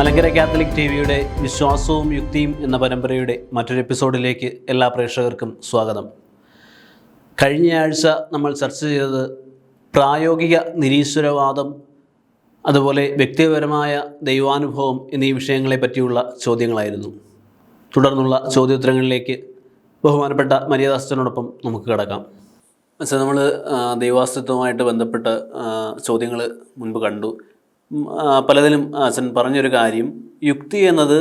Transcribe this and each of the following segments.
Malankara Catholic T വിയുടെ വിശ്വാസവും യുക്തിയും എന്ന പരമ്പരയുടെ മറ്റൊരു എപ്പിസോഡിലേക്ക് എല്ലാ പ്രേക്ഷകർക്കും സ്വാഗതം. കഴിഞ്ഞയാഴ്ച നമ്മൾ ചർച്ച ചെയ്തത് പ്രായോഗിക നിരീശ്വരവാദം അതുപോലെ വ്യക്തിപരമായ ദൈവാനുഭവം എന്നീ വിഷയങ്ങളെ പറ്റിയുള്ള ചോദ്യങ്ങളായിരുന്നു. തുടർന്നുള്ള ചോദ്യോത്തരങ്ങളിലേക്ക് ബഹുമാനപ്പെട്ട മര്യാദാസ്ഥനോടൊപ്പം നമുക്ക് കിടക്കാം. വെച്ചാൽ നമ്മൾ ദൈവാസ്തിത്വമായിട്ട് ബന്ധപ്പെട്ട ചോദ്യങ്ങൾ മുൻപ് കണ്ടു. പലതിലും അച്ഛൻ പറഞ്ഞൊരു കാര്യം യുക്തി എന്നത്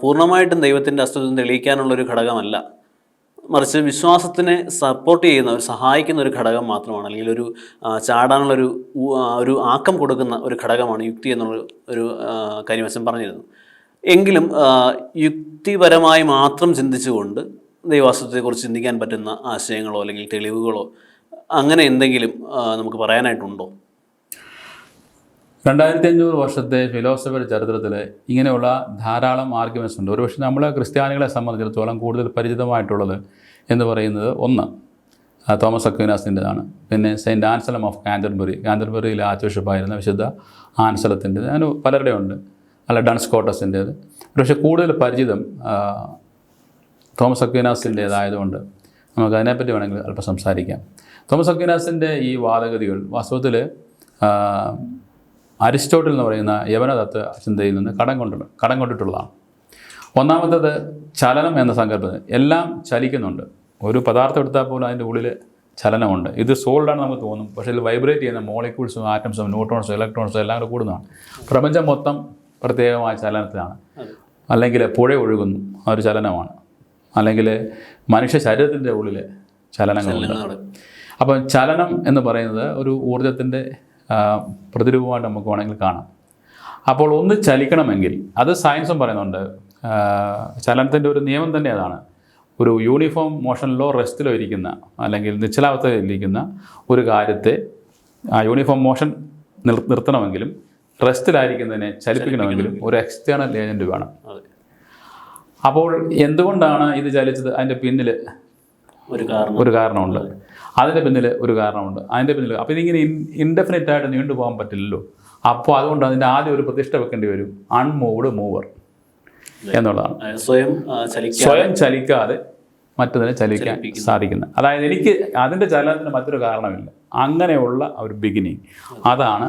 പൂർണമായിട്ടും ദൈവത്തിന്റെ അസ്തിത്വം തെളിയിക്കാനുള്ളൊരു ഘടകമല്ല. മറിച്ച് വിശ്വാസത്തിനെ സപ്പോർട്ട് ചെയ്യുന്ന ഒരു സഹായിക്കുന്ന ഒരു ഘടകം മാത്രമാണ് അല്ലെങ്കിൽ ഒരു ചാടാനുള്ളൊരു ഒരു ആക്കം കൊടുക്കുന്ന ഒരു ഘടകമാണ് യുക്തി എന്നുള്ള ഒരു കാര്യം അച്ഛൻ പറഞ്ഞിരുന്നു. എങ്കിലും യുക്തിപരമായി മാത്രം ചിന്തിച്ചുകൊണ്ട് ദൈവാസ്തുത്തെക്കുറിച്ച് ചിന്തിക്കാൻ പറ്റുന്ന ആശയങ്ങളോ അല്ലെങ്കിൽ തെളിവുകളോ അങ്ങനെ എന്തെങ്കിലും നമുക്ക് പറയാനായിട്ടുണ്ടോ? രണ്ടായിരത്തി അഞ്ഞൂറ് വർഷത്തെ ഫിലോസഫിയുടെ ചരിത്രത്തിൽ ഇങ്ങനെയുള്ള ധാരാളം ആർഗ്യുമെൻസ് ഉണ്ട്. ഒരുപക്ഷെ നമ്മൾ ക്രിസ്ത്യാനികളെ സംബന്ധിച്ചിടത്തോളം കൂടുതൽ പരിചിതമായിട്ടുള്ളത് എന്ന് പറയുന്നത് ഒന്ന് തോമസ് അക്വിനാസിന്റെതാണ്. പിന്നെ സെയിന്റ് ആൻസലം ഓഫ് കാന്റർബറി. കാന്റർബറിയിലെ ആർച്ച് ബിഷപ്പായിരുന്ന വിശുദ്ധ ആൻസലത്തിന്റെ അങ്ങനെ പലരുടെ ഉണ്ട്. അല്ല ഡൺസ് കോട്ടസിന്റേത് പക്ഷേ കൂടുതൽ പരിചിതം തോമസ് അക്വിനാസിന്റേതായതുകൊണ്ട് നമുക്ക് അതിനെപ്പറ്റി വേണമെങ്കിൽ അല്പം സംസാരിക്കാം. തോമസ് അക്വിനാസിന്റെ ഈ വാദഗതികൾ വാസ്തവത്തിൽ അരിസ്റ്റോട്ടിൽ എന്ന് പറയുന്ന യവനതത്വ ചിന്തയിൽ നിന്ന് കടം കൊണ്ട് കടം കൊണ്ടിട്ടുള്ളതാണ്. ഒന്നാമത്തത് ചലനം എന്ന സങ്കല്പത്തിന് എല്ലാം ചലിക്കുന്നുണ്ട്. ഒരു പദാർത്ഥം എടുത്താൽ പോലും അതിന്റെ ഉള്ളിൽ ചലനമുണ്ട്. ഇത് സോൾഡാണ് നമുക്ക് തോന്നും. പക്ഷേ ഇതിൽ വൈബ്രേറ്റ് ചെയ്യുന്ന മോളിക്യൂൾസും ആറ്റംസും ന്യൂട്രോൺസും ഇലക്ട്രോൺസും എല്ലാം കൂടെ കൂടുന്നതാണ്. പ്രപഞ്ചം മൊത്തം പ്രത്യേകമായ ചലനത്തിലാണ്. അല്ലെങ്കിൽ പുഴ ഒഴുകുന്നു. ആ ഒരു ചലനമാണ്. അല്ലെങ്കിൽ മനുഷ്യ ശരീരത്തിന്റെ ഉള്ളിൽ ചലനങ്ങളുണ്ട്. അപ്പം ചലനം എന്ന് പറയുന്നത് ഒരു ഊർജത്തിന്റെ പ്രതിരൂപമായിട്ട് നമുക്ക് വേണമെങ്കിൽ കാണാം. അപ്പോൾ ഒന്ന് ചലിക്കണമെങ്കിൽ അത് സയൻസും പറയുന്നുണ്ട്. ചലനത്തിന്റെ ഒരു നിയമം തന്നെ അതാണ്. ഒരു യൂണിഫോം മോഷനിലോ റെസ്റ്റിലോ ഇരിക്കുന്ന അല്ലെങ്കിൽ നിശ്ചലാവസ്ഥയിൽ ഇരിക്കുന്ന ഒരു കാര്യത്തെ ആ യൂണിഫോം മോഷൻ നിർ നിർത്തണമെങ്കിലും റെസ്റ്റിലായിരിക്കുന്നതിനെ ചലിപ്പിക്കണമെങ്കിലും ഒരു എക്സ്റ്റേണൽ ഏജന്റ് വേണം. അപ്പോൾ എന്തുകൊണ്ടാണ് ഇത് ചലിച്ചത്? അതിന്റെ പിന്നിൽ ഒരു കാരണം ഒരു കാരണമുണ്ട് അതിന്റെ പിന്നിൽ ഒരു കാരണമുണ്ട്. അതിന്റെ പിന്നിൽ അപ്പോൾ ഇതിങ്ങനെ ഇൻ ഇൻഡെഫിനിറ്റ് ആയിട്ട് നീണ്ടുപോകാൻ പറ്റില്ലല്ലോ. അപ്പോൾ അതുകൊണ്ട് അതിന്റെ ആദ്യം ഒരു പ്രതിഷ്ഠ വെക്കേണ്ടി വരും. അൺമൂവ്ഡ് മൂവർ എന്നുള്ളതാണ്. സ്വയം സ്വയം ചലിക്കാതെ മറ്റതിനെ ചലിക്കാൻ സാധിക്കുന്ന. അതായത് എനിക്ക് അതിന്റെ ചലനത്തിന് മറ്റൊരു കാരണമില്ല. അങ്ങനെയുള്ള ഒരു ബിഗിനിങ് അതാണ്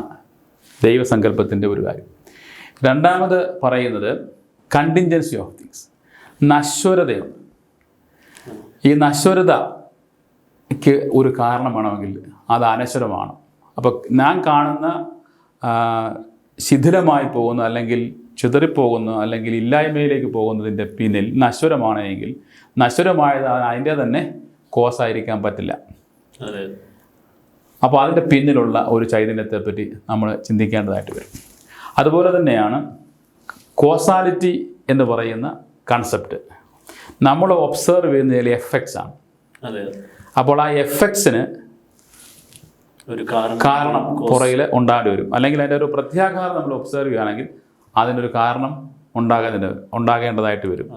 ദൈവസങ്കല്പത്തിന്റെ ഒരു കാര്യം. രണ്ടാമത് പറയുന്നത് കണ്ടിൻജൻസി ഓഫ് തിങ്സ് നശ്വരതയുണ്ട് ഈ നശ്വരതയ്ക്ക് ഒരു കാരണം വേണമെങ്കിൽ അത് അനശ്വരമാണ്. അപ്പോൾ ഞാൻ കാണുന്ന ശിഥിലമായി പോകുന്ന അല്ലെങ്കിൽ ചിതറിപ്പോകുന്ന അല്ലെങ്കിൽ ഇല്ലായ്മയിലേക്ക് പോകുന്നതിന്റെ പിന്നിൽ നശ്വരമാണെങ്കിൽ നശ്വരമായത് അതിന്റെ തന്നെ കോസായിരിക്കാൻ പറ്റില്ല. അപ്പോൾ അതിന്റെ പിന്നിലുള്ള ഒരു ചൈതന്യത്തെപ്പറ്റി നമ്മൾ ചിന്തിക്കേണ്ടതായിട്ട് വരും. അതുപോലെ തന്നെയാണ് കോസാലിറ്റി എന്ന് പറയുന്ന കൺസെപ്റ്റ് നമ്മൾ ഒബ്സർവ് ചെയ്യുന്നതിൽ എഫക്ട്സ് ആണ്. അപ്പോൾ ആ എഫക്ട്സിന് ഒരു കാരണം പുറകിൽ ഉണ്ടാകേണ്ടി വരും. അല്ലെങ്കിൽ അതിന്റെ ഒരു പ്രത്യാഘാതം നമ്മൾ ഒബ്സർവ് ചെയ്യുകയാണെങ്കിൽ അതിനൊരു കാരണം ഉണ്ടാകേണ്ടത് ഉണ്ടാകേണ്ടതായിട്ട് വരും.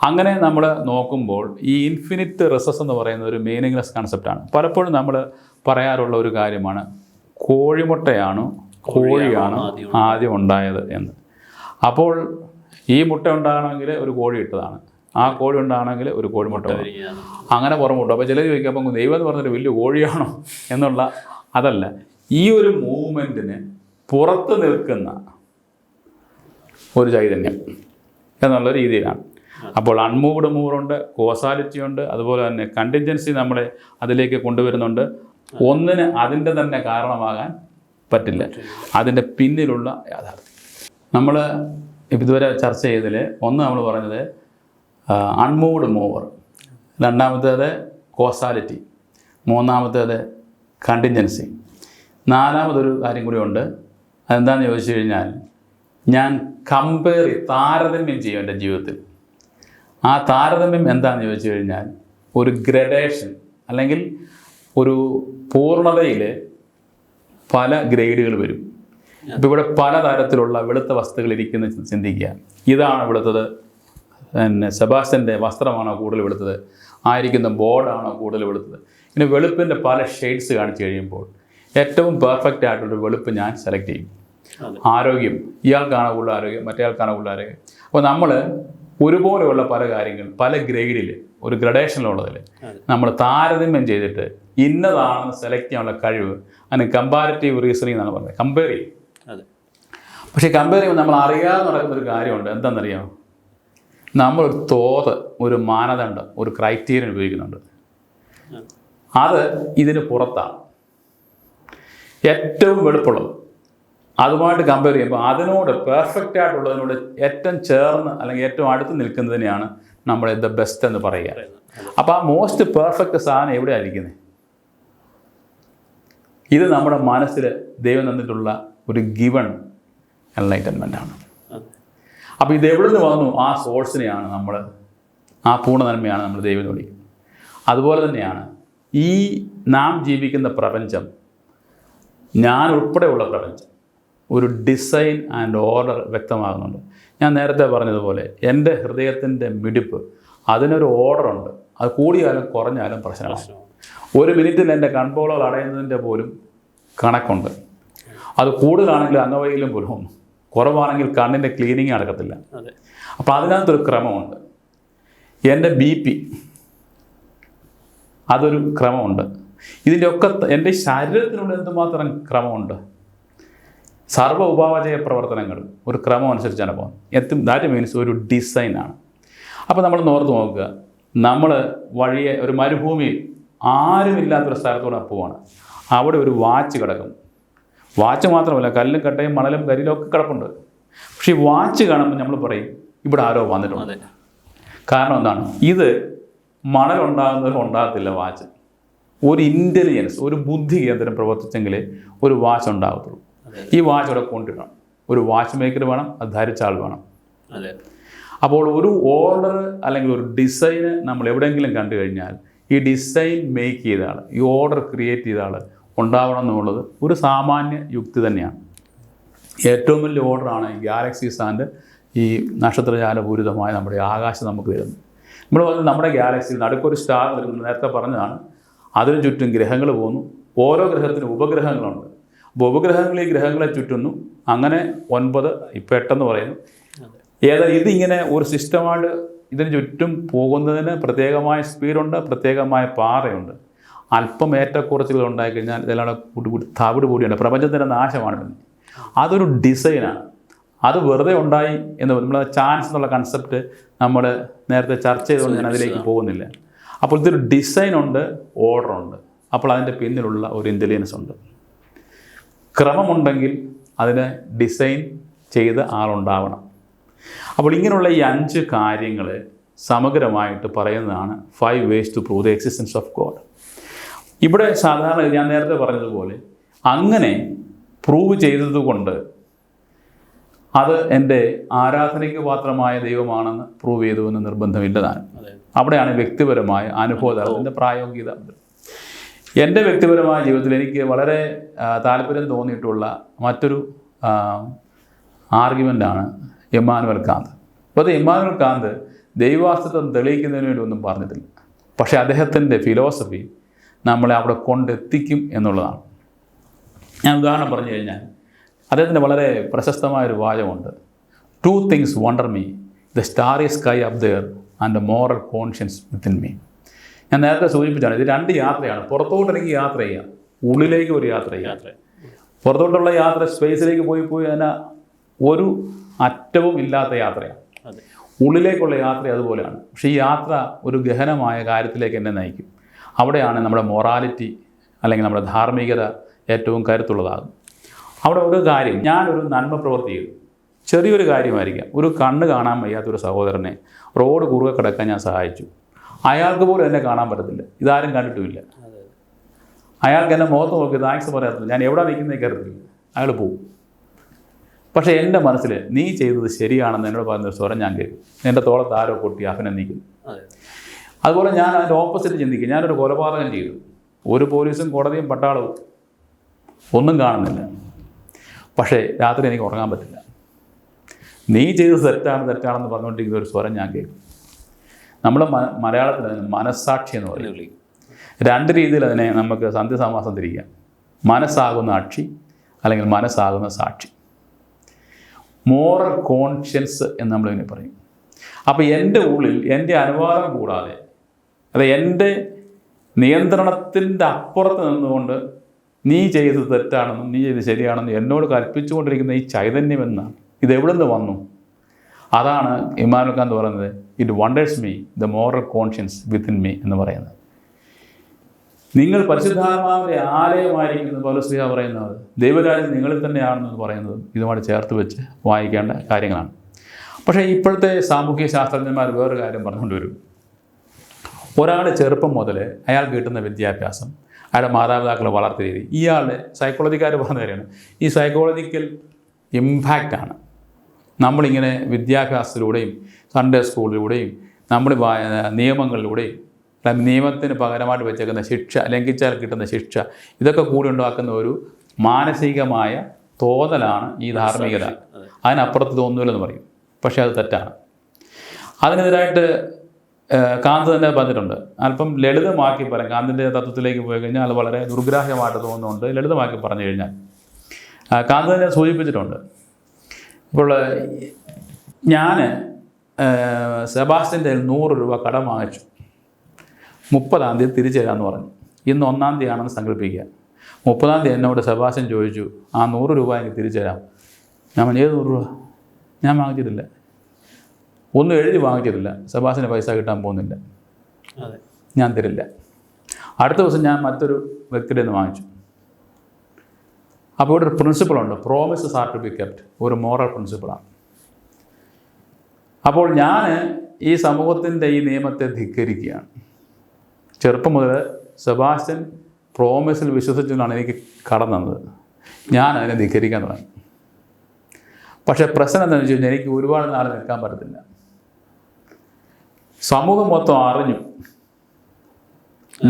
അങ്ങനെ നമ്മൾ നോക്കുമ്പോൾ ഈ ഇൻഫിനിറ്റ് റിസസ് എന്ന് പറയുന്ന ഒരു മീനിങ്ലെസ് കൺസെപ്റ്റാണ് പലപ്പോഴും നമ്മൾ പറയാറുള്ള ഒരു കാര്യമാണ് കോഴിമുട്ടയാണോ കോഴിയാണ് ആദ്യം ഉണ്ടായത് എന്ന്. അപ്പോൾ ഈ മുട്ട ഉണ്ടാകണമെങ്കിൽ ഒരു കോഴി ഇട്ടതാണ്. ആ കോഴി ഉണ്ടാണെങ്കിൽ ഒരു കോഴിമുട്ട മുട്ട അങ്ങനെ അങ്ങനെ മുട്ട. അപ്പോൾ ചിലർ ചോദിക്കും അപ്പം ദൈവം എന്ന് പറഞ്ഞൊരു വലിയ കോഴിയാണോ? എന്നുള്ള അതല്ല. ഈ ഒരു മൂവ്മെന്റിന് പുറത്ത് നിൽക്കുന്ന ഒരു ചൈതന്യം എന്നുള്ള രീതിയിലാണ്. അപ്പോൾ അൺമൂവ്ഡ് മൂവറുണ്ട് കോസാലിറ്റി ഉണ്ട് അതുപോലെ തന്നെ കണ്ടിൻജൻസി നമ്മളെ അതിലേക്ക് കൊണ്ടുവരുന്നുണ്ട്. ഒന്നിന് അതിന്റെ തന്നെ കാരണമാകാൻ പറ്റില്ല. അതിന്റെ പിന്നിലുള്ള യാഥാർത്ഥ്യം. നമ്മൾ ഇതുവരെ ചർച്ച ചെയ്തതിൽ ഒന്ന് നമ്മൾ പറഞ്ഞത് അൺമൂവ്ഡ് മൂവർ രണ്ടാമത്തേത് കോസാലിറ്റി മൂന്നാമത്തേത് കണ്ടിൻജൻസി നാലാമതൊരു കാര്യം കൂടി ഉണ്ട്. അതെന്താണെന്ന് ചോദിച്ചു കഴിഞ്ഞാൽ ഞാൻ കമ്പയർ താരതമ്യം ചെയ്യും എന്റെ ജീവിതത്തിൽ. ആ താരതമ്യം എന്താണെന്ന് ചോദിച്ചു കഴിഞ്ഞാൽ ഒരു ഗ്രഡേഷൻ അല്ലെങ്കിൽ ഒരു പൂർണതയിൽ പല ഗ്രേഡുകൾ വരും. ഇപ്പോൾ ഇവിടെ പല പലതരത്തിലുള്ള വെളുത്ത വസ്തുക്കൾ ഇരിക്കുന്ന ചിന്തിക്കുക. ഇതാണ് വെളുത്തത്. പിന്നെ സെബാസ്റ്റ്യന്റെ വസ്ത്രമാണോ കൂടുതൽ വെളുത്തത്? ആയിരിക്കുന്ന ബോർഡാണോ കൂടുതൽ വെളുത്തത്? ഇങ്ങനെ വെളുപ്പിന്റെ പല ഷെയ്ഡ്സ് കാണിച്ചു കഴിയുമ്പോൾ ഏറ്റവും പെർഫെക്റ്റ് ആയിട്ടുള്ളൊരു വെളുപ്പ് ഞാൻ സെലക്ട് ചെയ്യും. ആരോഗ്യം. ഇയാൾക്കാണ് കൂടുതൽ ആരോഗ്യം മറ്റേയാൾക്കാണ് കൂടുതൽ ആരോഗ്യം. അപ്പോൾ നമ്മൾ ഒരുപോലെയുള്ള പല കാര്യങ്ങൾ പല ഗ്രേഡിൽ ഒരു ഗ്രഡേഷനിലുള്ളതിൽ. നമ്മൾ താരതമ്യം ചെയ്തിട്ട് ഇന്നതാണെന്ന് സെലക്ട് ചെയ്യാനുള്ള കഴിവ് അതിന് കമ്പാരിറ്റീവ് റീസണിങ് എന്നാണ് പറയുന്നത് കമ്പയർ ചെയ്യും. അതെ. പക്ഷേ കമ്പയർ ചെയ്യുമ്പോൾ നമ്മൾ അറിയാതെ നടക്കുന്ന ഒരു കാര്യമുണ്ട്. എന്താണെന്നറിയാമോ? നമ്മൾ ഒരു തോത് ഒരു മാനദണ്ഡം ഒരു ക്രൈറ്റീരിയൻ ഉപയോഗിക്കുന്നുണ്ട്. അത് ഇതിന് പുറത്താണ്. ഏറ്റവും വെളുപ്പുള്ളത്. അതുമായിട്ട് കമ്പയർ ചെയ്യുമ്പോൾ അതിനോട് പെർഫെക്റ്റ് ആയിട്ടുള്ളതിനോട് ഏറ്റവും ചേർന്ന് അല്ലെങ്കിൽ ഏറ്റവും അടുത്ത് നിൽക്കുന്നതിനെയാണ് നമ്മൾ ദ ബെസ്റ്റ് എന്ന് പറയുക. അപ്പോൾ ആ മോസ്റ്റ് പെർഫെക്റ്റ് സാധനം എവിടെയാണ് ഇരിക്കുന്നത് ഇത് നമ്മുടെ മനസ്സിൽ ദൈവം തന്നിട്ടുള്ള ഒരു ഗിവൺ എൻലൈറ്റൻമെന്റ് ആണ്. അപ്പോൾ ഇത് എവിടെ നിന്ന് വന്നു? ആ സോഴ്സിനെയാണ് നമ്മൾ ആ പൂർണനന്മയാണ് നമ്മൾ ദൈവം വിളിക്കുന്നത്. അതുപോലെ തന്നെയാണ് ഈ നാം ജീവിക്കുന്ന പ്രപഞ്ചം ഞാൻ ഉൾപ്പെടെയുള്ള പ്രപഞ്ചം ഒരു ഡിസൈൻ ആൻഡ് ഓർഡർ വ്യക്തമാകുന്നുണ്ട്. ഞാൻ നേരത്തെ പറഞ്ഞതുപോലെ എന്റെ ഹൃദയത്തിന്റെ മിടിപ്പ് അതിനൊരു ഓർഡറുണ്ട് അത് കൂടിയാലും കുറഞ്ഞാലും പ്രശ്നമാണ്. ഒരു മിനിറ്റിൽ എന്റെ കൺപോളുകൾ അടയുന്നതിന്റെ പോലും കണക്കുണ്ട്. അത് കൂടുതലാണെങ്കിൽ അംഗവൈകല്യം പോലും കുറവാണെങ്കിൽ കണ്ണിന്റെ ക്ലീനിങ് നടക്കത്തില്ല. അപ്പോൾ അതിനകത്തൊരു ക്രമമുണ്ട്. എന്റെ ബി പി അതൊരു ക്രമമുണ്ട്. ഇതിന്റെയൊക്കെ എന്റെ ശരീരത്തിനുള്ളിൽ എന്തുമാത്രം ക്രമമുണ്ട്? സർവ ഉപാവചയ പ്രവർത്തനങ്ങൾ ഒരു ക്രമം അനുസരിച്ചാണ് പോകുന്നത്. എത്തും ദാറ്റ് മീൻസ് ഒരു ഡിസൈനാണ്. അപ്പോൾ നമ്മൾ നോർത്ത് നോക്കുക. നമ്മൾ വഴിയെ ഒരു മരുഭൂമിയിൽ ആരുമില്ലാത്തൊരു സ്ഥലത്തൂടെ പോവാണ്. അവിടെ ഒരു വാച്ച് കിടക്കും. വാച്ച് മാത്രമല്ല കല്ലും കട്ടയും മണലും കരിയിലും ഒക്കെ കിടപ്പുണ്ട്. പക്ഷേ ഈ വാച്ച് കാണുമ്പോൾ നമ്മൾ പറയും ഇവിടെ ആരോ വന്നിട്ടുണ്ട്. കാരണം എന്താണ്? ഇത് മണലുണ്ടാകുന്നതിൽ ഉണ്ടാകത്തില്ല വാച്ച്. ഒരു ഇന്റലിജൻസ് ഒരു ബുദ്ധി കേന്ദ്രം പ്രവർത്തിച്ചെങ്കിലേ ഒരു വാച്ച് ഉണ്ടാകത്തുള്ളൂ. ഈ വാച്ച് അവിടെ കൊണ്ടിടണം. ഒരു വാച്ച് മേക്കർ വേണം അത് ധരിച്ച ആൾ വേണം. അതെ. അപ്പോൾ ഒരു ഓർഡർ അല്ലെങ്കിൽ ഒരു ഡിസൈന് നമ്മൾ എവിടെയെങ്കിലും കണ്ടു കഴിഞ്ഞാൽ ഈ ഡിസൈൻ മേക്ക് ചെയ്ത ആൾ ഈ ഓർഡർ ക്രിയേറ്റ് ചെയ്ത ആൾ ഉണ്ടാവണം എന്നുള്ളത് ഒരു സാമാന്യ യുക്തി തന്നെയാണ്. ഏറ്റവും വലിയ ഓർഡറാണ് ഈ ഗാലക്സീസ് ആൻഡ് ഈ നക്ഷത്രജാലപൂരിതമായ നമ്മുടെ ആകാശം നമുക്ക് തരുന്നത്. നമ്മൾ പറഞ്ഞത് നമ്മുടെ ഗാലക്സിയിൽ നടുക്കൊരു സ്റ്റാർ വരുന്നത് നേരത്തെ പറഞ്ഞതാണ് അതിനു ചുറ്റും ഗ്രഹങ്ങൾ പോകുന്നു. ഓരോ ഗ്രഹത്തിനും ഉപഗ്രഹങ്ങളുണ്ട്. അപ്പോൾ ഉപഗ്രഹങ്ങൾ ഈ ഗ്രഹങ്ങളെ ചുറ്റുന്നു. അങ്ങനെ ഒൻപത് ഇപ്പം എട്ടെന്ന് പറയുന്നു. ഏതാ ഇതിങ്ങനെ ഒരു സിസ്റ്റമായിട്ട് ഇതിന് ചുറ്റും പോകുന്നതിന് പ്രത്യേകമായ സ്പീഡുണ്ട് പ്രത്യേകമായ പാറയുണ്ട് അല്പം ഏറ്റക്കുറച്ചുകൾ ഉണ്ടായിക്കഴിഞ്ഞാൽ ഇതെല്ലാം കൂടെ കൂട്ടി കൂട്ടി തവിട് കൂടിയുണ്ട്. പ്രപഞ്ചത്തിന്റെ നാശമാണ് പിന്നെ. അതൊരു ഡിസൈനാണ് അത് വെറുതെ ഉണ്ടായി എന്ന് നമ്മൾ ചാൻസ് എന്നുള്ള കൺസെപ്റ്റ് നമ്മൾ നേരത്തെ ചർച്ച ചെയ്തുകൊണ്ട് ഞാൻ അതിലേക്ക് പോകുന്നില്ല. അപ്പോൾ ഇതൊരു ഡിസൈൻ ഉണ്ട് ഓർഡർ ഉണ്ട്. അപ്പോൾ അതിന്റെ പിന്നിലുള്ള ഒരു ഇന്റലിജൻസ് ഉണ്ട്. ക്രമമുണ്ടെങ്കിൽ അതിന് ഡിസൈൻ ചെയ്ത ആളുണ്ടാവണം. അപ്പോൾ ഇങ്ങനെയുള്ള ഈ അഞ്ച് കാര്യങ്ങൾ സമഗ്രമായിട്ട് പറയുന്നതാണ് five ways to prove the existence of God ഇവിടെ സാധാരണ ഞാൻ നേരത്തെ പറഞ്ഞതുപോലെ അങ്ങനെ പ്രൂവ് ചെയ്തതുകൊണ്ട് അത് എന്റെ ആരാധനയ്ക്ക് പാത്രമായ ദൈവമാണെന്ന് പ്രൂവ് ചെയ്തു എന്ന് നിർബന്ധമില്ല താൻ അതെ. അവിടെയാണ് വ്യക്തിപരമായ അനുഭവതലത്തിന്റെ പ്രായോഗികത. എന്റെ വ്യക്തിപരമായ ജീവിതത്തിൽ എനിക്ക് വളരെ താല്പര്യം തോന്നിയിട്ടുള്ള മറ്റൊരു ആർഗ്യുമെന്റാണ് ഇമ്മാനുവൽ കാന്ത്. അപ്പോൾ അത് എമ്മാനുവൽ കാന്ത് ദൈവാസ്തിത്വം തെളിയിക്കുന്നതിന് വേണ്ടി ഒന്നും പറഞ്ഞിട്ടില്ല. പക്ഷേ അദ്ദേഹത്തിന്റെ ഫിലോസഫി നമ്മളെ അവിടെ കൊണ്ടെത്തിക്കും എന്നുള്ളതാണ്. ഞാൻ ഉദാഹരണം പറഞ്ഞു കഴിഞ്ഞാൽ അദ്ദേഹത്തിന്റെ വളരെ പ്രശസ്തമായൊരു വാചകമുണ്ട്. Two things wonder me the starry sky up there and moral conscience within me ഞാൻ നേരത്തെ സൂചിപ്പിച്ചാണ് ഇത് രണ്ട് യാത്രയാണ്. പുറത്തോട്ട് എനിക്ക് യാത്ര ചെയ്യാം ഉള്ളിലേക്ക് ഒരു യാത്ര ചെയ്യാം യാത്ര. പുറത്തോട്ടുള്ള യാത്ര സ്പേസിലേക്ക് പോയി പോയി അതിന് ഒരു അറ്റവും ഇല്ലാത്ത യാത്രയാണ്. ഉള്ളിലേക്കുള്ള യാത്ര അതുപോലെയാണ്. പക്ഷേ ഈ യാത്ര ഒരു ഗഹനമായ കാര്യത്തിലേക്ക് എന്നെ നയിക്കും. അവിടെയാണ് നമ്മുടെ മൊറാലിറ്റി അല്ലെങ്കിൽ നമ്മുടെ ധാർമ്മികത ഏറ്റവും കരുത്തുള്ളതാകും അവിടെ ഒരു കാര്യം ഞാനൊരു നന്മ പ്രവൃത്തി ചെയ്തു. ചെറിയൊരു കാര്യമായിരിക്കാം. ഒരു കണ്ണ് കാണാൻ വയ്യാത്തൊരു സഹോദരനെ റോഡ് കുറുകെ കിടക്കാൻ ഞാൻ സഹായിച്ചു. അയാൾക്ക് പോലും എന്നെ കാണാൻ പറ്റത്തില്ല. ഇതാരും കണ്ടിട്ടുമില്ല. അയാൾക്ക് എന്നെ മുഖത്ത് നോക്കി താങ്ക്സ് പറയാത്തില്ല ഞാൻ എവിടെ നിൽക്കുന്നേ കരുതില്ല. അയാൾ പോകും പക്ഷേ എന്റെ മനസ്സിൽ നീ ചെയ്തത് ശരിയാണെന്ന് എന്നോട് പറഞ്ഞൊരു സ്വരം ഞാൻ കേൾക്കും എന്റെ തോളത്ത് ആരോ കൊട്ടി അഭിനന്ദിക്കുന്നു. അതുപോലെ ഞാൻ അതിന്റെ ഓപ്പോസിറ്റ് ചിന്തിക്കും. ഞാനൊരു കൊലപാതകം ചെയ്തു. ഒരു പോലീസും കോടതിയും പട്ടാളവും ഒന്നും കാണുന്നില്ല. പക്ഷേ രാത്രി എനിക്ക് ഉറങ്ങാൻ പറ്റില്ല. നീ ചെയ്തത് തെറ്റാണ് തെറ്റാണെന്ന് പറഞ്ഞുകൊണ്ടിരിക്കുന്ന ഒരു സ്വരം ഞാൻ കേൾക്കും നമ്മൾ മ മലയാളത്തിൽ അതിന് മനസ്സാക്ഷി എന്ന് പറയും. രണ്ട് രീതിയിൽ അതിനെ നമുക്ക് സന്ധ്യസമാസം തിരിക്കാം. മനസ്സാകുന്ന അക്ഷി അല്ലെങ്കിൽ മനസ്സാകുന്ന സാക്ഷി. മോറൽ കോൺഷ്യൻസ് എന്ന് നമ്മളിങ്ങനെ പറയും. അപ്പോൾ എന്റെ ഉള്ളിൽ എന്റെ അനുവാദം കൂടാതെ അത് എന്റെ നിയന്ത്രണത്തിന്റെ അപ്പുറത്ത് നിന്നുകൊണ്ട് നീ ചെയ്തത് തെറ്റാണെന്നും നീ ചെയ്തത് ശരിയാണെന്നും എന്നോട് കൽപ്പിച്ചുകൊണ്ടിരിക്കുന്ന ഈ ചൈതന്യം എന്നാണ്. ഇത് എവിടെ നിന്ന് വന്നു? അതാണ് ഇമാനുൽ ഖാൻ പറയുന്നത് it wonders me the moral conscience within me എന്ന് പറയുന്നത്. നിങ്ങൾ പരിശുദ്ധാത്മാവിന്റെ ആലയമായിരിക്കുന്നത് പൗലശ്രീഹ പറയുന്നത് ദൈവരാജ്യം നിങ്ങളിൽ തന്നെയാണെന്ന് പറയുന്നത് ഇതുമായിട്ട് ചേർത്ത് വെച്ച് വായിക്കേണ്ട കാര്യങ്ങളാണ്. പക്ഷേ ഇപ്പോഴത്തെ സാമൂഹ്യ ശാസ്ത്രജ്ഞന്മാർ വേറൊരു കാര്യം പറഞ്ഞുകൊണ്ട് വരും. ഒരാൾ ചെറുപ്പം മുതൽ അയാൾ കിട്ടുന്ന വിദ്യാഭ്യാസം അയാളുടെ മാതാപിതാക്കളെ വളർത്തിയ രീതി ഇയാളുടെ സൈക്കോളജിക്കാർ പറഞ്ഞ കാര്യമാണ്. ഈ സൈക്കോളജിക്കൽ ഇമ്പാക്റ്റാണ് നമ്മളിങ്ങനെ വിദ്യാഭ്യാസത്തിലൂടെയും സൺഡേ സ്കൂളിലൂടെയും നമ്മൾ നിയമങ്ങളിലൂടെയും അല്ല, നിയമത്തിന് പകരമായിട്ട് വെച്ചേക്കുന്ന ശിക്ഷ ലംഘിച്ചാൽ കിട്ടുന്ന ശിക്ഷ ഇതൊക്കെ കൂടി ഉണ്ടാക്കുന്ന ഒരു മാനസികമായ തോന്നലാണ് ഈ ധാർമ്മികത. അതിനപ്പുറത്ത് തോന്നുന്നില്ലെന്ന് പറയും. പക്ഷേ അത് തെറ്റാണ്. അതിനെതിരായിട്ട് കാന്ത് തന്നെ പറഞ്ഞിട്ടുണ്ട്. അല്പം ലളിതമാക്കി പറയാം. കാന്തിന്റെ തത്വത്തിലേക്ക് പോയി കഴിഞ്ഞാൽ അത് വളരെ ദുർഗ്രാഹ്യമായിട്ട് തോന്നുന്നുണ്ട്. ലളിതമാക്കി പറഞ്ഞു കഴിഞ്ഞാൽ. കാന്ത് തന്നെ സൂചിപ്പിച്ചിട്ടുണ്ട്. ഇപ്പോൾ ഞാൻ സെബാസ്റ്റ്യന്റെ നൂറ് രൂപ കടം വാങ്ങിച്ചു. മുപ്പതാം തീയതി തിരിച്ചു തരാമെന്ന് പറഞ്ഞു. ഇന്ന് ഒന്നാം തീയതി ആണെന്ന് സങ്കല്പിക്കുക. മുപ്പതാം തീയതി എന്നോട് സെബാസ്റ്റ്യൻ ചോദിച്ചു ആ നൂറ് രൂപ എനിക്ക് തിരിച്ചു തരാം ഞാൻ ഏത് നൂറ് രൂപ? ഞാൻ വാങ്ങിച്ചിട്ടില്ല. ഒന്നും എഴുതി വാങ്ങിച്ചിട്ടില്ല സബാസിന് പൈസ കിട്ടാൻ പോകുന്നില്ല. അതെ. ഞാൻ തരില്ല. അടുത്ത ദിവസം ഞാൻ മറ്റൊരു വ്യക്തിയുടെ നിന്ന് വാങ്ങിച്ചു. അപ്പോൾ ഇവിടെ ഒരു പ്രിൻസിപ്പിളുണ്ട് promises are to be kept ഒരു മോറൽ പ്രിൻസിപ്പിളാണ് അപ്പോൾ ഞാൻ ഈ സമൂഹത്തിന്റെ ഈ നിയമത്തെ ധിക്കരിക്കുകയാണ്. ചെറുപ്പം മുതൽ സെബാസ്റ്റ്യൻ പ്രോമിസിൽ വിശ്വസിച്ചുകൊണ്ടാണ് എനിക്ക് കടം തന്നത്. ഞാൻ അതിനെ ധിക്കരിക്കാൻ തുടങ്ങി. പക്ഷേ പ്രശ്നം എന്താണെന്ന് വെച്ച് കഴിഞ്ഞാൽ എനിക്ക് ഒരുപാട് നാൾ നിൽക്കാൻ പറ്റത്തില്ല. സമൂഹം മൊത്തം അറിഞ്ഞു.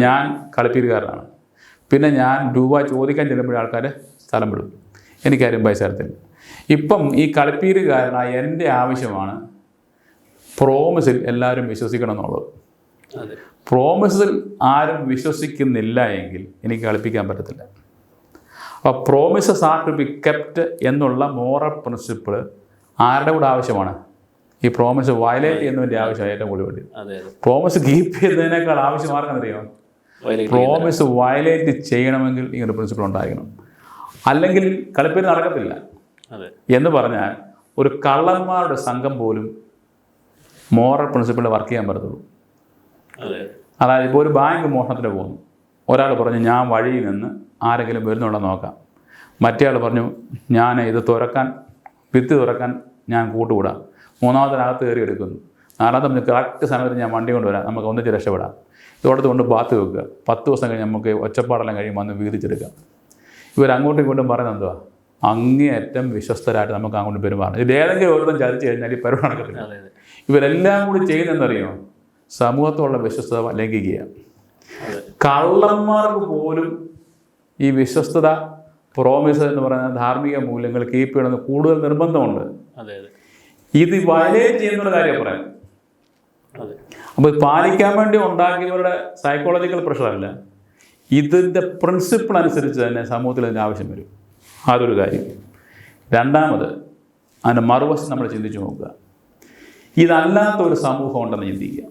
ഞാൻ കളിപ്പീരുകാരനാണ്. പിന്നെ ഞാൻ രൂപ ചോദിക്കാൻ ചെല്ലുമ്പോഴേ ആൾക്കാർ സ്ഥലം വിടും. എനിക്കാരും പൈസ തരത്തില്ല. ഇപ്പം ഈ കളിപ്പീരുകാരനായ എന്റെ ആവശ്യമാണ് പ്രോമിസിൽ എല്ലാവരും വിശ്വസിക്കണം എന്നുള്ളത് പ്രോമിസിൽ ആരും വിശ്വസിക്കുന്നില്ല എങ്കിൽ എനിക്ക് കളിപ്പിക്കാൻ പറ്റത്തില്ല. അപ്പോൾ promises are to be kept എന്നുള്ള മോറൽ പ്രിൻസിപ്പിൾ ആരുടെ കൂടെ ആവശ്യമാണ്? ഈ പ്രോമിസ് വയലേറ്റ് ചെയ്യുന്നതിന്റെ ആവശ്യം ഏറ്റവും കൂടുതൽ വേണ്ടി പ്രോമിസ് കീപ്പ് ചെയ്യുന്നതിനേക്കാൾ ആവശ്യം ആർക്കെന്നറിയോ വയലേറ്റ് പ്രോമിസ് വയലേറ്റ് ചെയ്യണമെങ്കിൽ ഈ ഒരു പ്രിൻസിപ്പിൾ ഉണ്ടായിരിക്കണം. അല്ലെങ്കിൽ കളിപ്പേര് നടക്കത്തില്ല. എന്ന് പറഞ്ഞാൽ ഒരു കള്ളന്മാരുടെ സംഘം പോലും മോറൽ പ്രിൻസിപ്പിളിൽ വർക്ക് ചെയ്യാൻ പറ്റത്തുള്ളൂ. അതെ. അതായത് ഇപ്പോൾ ഒരു ബാങ്ക് മോഷണത്തിന് പോകുന്നു. ഒരാൾ പറഞ്ഞു ഞാൻ വഴിയിൽ നിന്ന് ആരെങ്കിലും വരുന്നുണ്ടോ നോക്കാം. മറ്റേ ആൾ പറഞ്ഞു ഞാൻ ഇത് തുറക്കാൻ ഭിത്തി തുറക്കാൻ ഞാൻ കൂട്ടുകൂടാം. മൂന്നാമതിനകത്ത് കയറി എടുക്കുന്നു. നാലാമത്തെ കറക്റ്റ് സമയത്ത് ഞാൻ വണ്ടി കൊണ്ടുവരാം. നമുക്ക് ഒന്നിച്ച് രക്ഷപ്പെടാം. ഇതോടത്ത് കൊണ്ട് ബാത്ത് വെക്കുക. പത്ത് ദിവസം കഴിഞ്ഞ് നമുക്ക് ഒച്ചപ്പാടെല്ലാം കഴിയുമ്പോൾ വന്ന് വീതിച്ചെടുക്കാം. ഇവർ അങ്ങോട്ടും ഇങ്ങോട്ടും പറയുന്നത് എന്തുവാ? അങ്ങേയറ്റം വിശ്വസ്തരായിട്ട് നമുക്ക് അങ്ങോട്ട് പെരുമാറണം. ഇത് ഏതെങ്കിലും ചതിച്ചു കഴിഞ്ഞാൽ ഈ പരിപാടി നടക്കത്തില്ല. ഇവരെല്ലാം കൂടി ചെയ്യുന്നതെന്നറിയോ സമൂഹത്തോടുള്ള വിശ്വസ്തത ലംഘിക്കുക കള്ളന്മാർക്ക് പോലും ഈ വിശ്വസ്തത പ്രോമിസ് എന്ന് പറയുന്ന ധാർമ്മിക മൂല്യങ്ങൾ കീപ്പ് ചെയ്യണമെന്ന് കൂടുതൽ നിർബന്ധമുണ്ട്. അതെ അതെ. ഇത് വയലേറ്റ് ചെയ്യുന്ന കാര്യം പറയാം. അപ്പൊ അപ്പോൾ ഇത് പാലിക്കാൻ വേണ്ടി ഉണ്ടാക്കിയവരുടെ സൈക്കോളജിക്കൽ പ്രഷറല്ല ഇതിന്റെ പ്രിൻസിപ്പിൾ അനുസരിച്ച് തന്നെ സമൂഹത്തിൽ അതിന്റെ ആവശ്യം വരും. അതൊരു കാര്യം. രണ്ടാമത് അതിന്റെ മറുവശം നമ്മൾ ചിന്തിച്ചു നോക്കുക. ഇതല്ലാത്ത ഒരു സമൂഹം ഉണ്ടെന്ന് ചിന്തിക്കുക.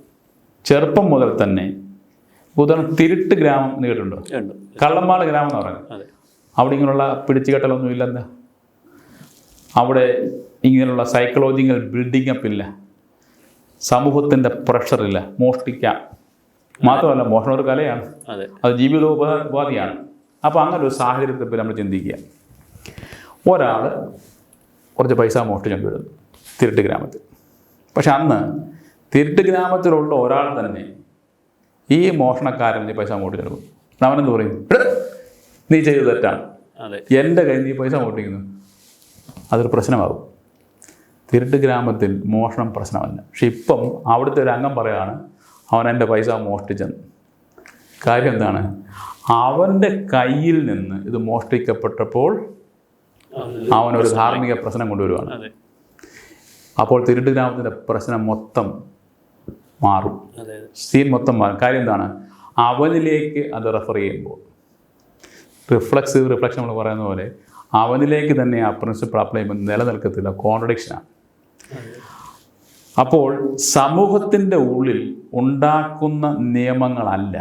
ചെറുപ്പം മുതൽ തന്നെ ഉദാഹരണം തിരുട്ട് ഗ്രാമം എന്ന് കേട്ടിട്ടുണ്ടോ? കള്ളമ്പാട് ഗ്രാമം എന്ന് പറയുന്നത്. അവിടെ ഇങ്ങനെയുള്ള പിടിച്ചുകെട്ടലൊന്നും ഇല്ലെന്ന്. അവിടെ ഇങ്ങനെയുള്ള സൈക്കോളജിക്കൽ ബിൽഡിംഗ് അപ്പ് ഇല്ല. സമൂഹത്തിന്റെ പ്രഷറില്ല മോഷ്ടിക്കാം. മാത്രമല്ല മോഷണം ഒരു കലയാണ്. അതെ. അത് ജീവിതോപാ ഉപാധിയാണ് അപ്പോൾ അങ്ങനെ ഒരു സാഹചര്യത്തെ പറ്റി നമ്മൾ ചിന്തിക്കുക. ഒരാൾ കുറച്ച് പൈസ മോഷ്ടിച്ചു വരുന്നു തിരുട്ട് ഗ്രാമത്തിൽ. പക്ഷെ അന്ന് തിരുട്ട് ഗ്രാമത്തിലുള്ള ഒരാൾ തന്നെ ഈ മോഷണക്കാരൻ ഈ പൈസ മോട്ടിച്ചെടുക്കും അവനെന്ത് പറയും? "എടാ, നീ ചെയ്തു തെറ്റാണ്. എന്റെ കയ്യിൽ നീ പൈസ മോഷ്ടിക്കുന്നു. അതൊരു പ്രശ്നമാകും. തിരുട്ട് ഗ്രാമത്തിൽ മോഷണം പ്രശ്നമല്ല. പക്ഷെ ഇപ്പം അവിടുത്തെ ഒരു അംഗം പറയാണ് അവൻ എന്റെ പൈസ മോഷ്ടിച്ചെന്ന്. കാര്യം എന്താണ്? അവന്റെ കയ്യിൽ നിന്ന് ഇത് മോഷ്ടിക്കപ്പെട്ടപ്പോൾ അവനൊരു ധാർമ്മിക പ്രശ്നം കൊണ്ടുവരുവാണ്. അപ്പോൾ തിരുട്ട് ഗ്രാമത്തിന്റെ പ്രശ്നം മൊത്തം മാറും. സീൻ മൊത്തം മാറും. കാര്യം എന്താണ്? അവനിലേക്ക് അത് റെഫർ ചെയ്യുമ്പോൾ റിഫ്ലക്സീവ് റിഫ്ലക്ഷൻ നമ്മൾ പറയുന്ന പോലെ അവനിലേക്ക് തന്നെ ആ പ്രിൻസിപ്പിൾ അപ്ലൈ ചെയ്യുമ്പോൾ നിലനിൽക്കത്തില്ല കോൺട്രഡിക്ഷനാണ് അപ്പോൾ സമൂഹത്തിന്റെ ഉള്ളിൽ ഉണ്ടാക്കുന്ന നിയമങ്ങളല്ല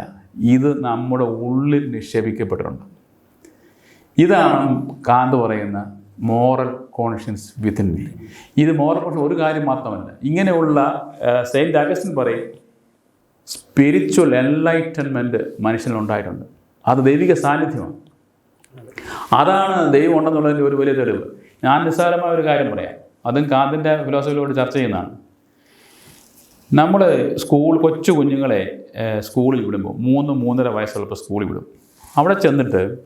ഇത് നമ്മുടെ ഉള്ളിൽ നിക്ഷേപിക്കപ്പെട്ടിട്ടുണ്ട്. ഇതാണ് കാന്ത് പറയുന്ന മോറൽ കോൺഷ്യൻസ് വിത്തിൻ മീ ഇത് മോറൽ കോൺഷ്യൻസ് ഒരു കാര്യം മാത്രമല്ല ഇങ്ങനെയുള്ള സെയിന്റ് അഗസ്റ്റിൻ പറയും സ്പിരിച്വൽ എൻലൈറ്റൻമെന്റ് മനുഷ്യനുണ്ടായിട്ടുണ്ട് അത് ദൈവിക സാന്നിധ്യമാണ്. അതാണ് ദൈവം ഉണ്ടെന്നുള്ളതിന്റെ ഒരു വലിയ തെളിവ്. ഞാൻ നിസ്സാരമായ ഒരു കാര്യം പറയാം. അതും കാന്തിന്റെ ഫിലോസഫിയിലൂടെ ചർച്ച ചെയ്യുന്നതാണ്. നമ്മൾ സ്കൂൾ കൊച്ചു കുഞ്ഞുങ്ങളെ സ്കൂളിൽ വിടുമ്പോൾ മൂന്ന് മൂന്നര വയസ്സുള്ളപ്പോൾ സ്കൂളിൽ വിടും. അവിടെ ചെന്നിട്ട്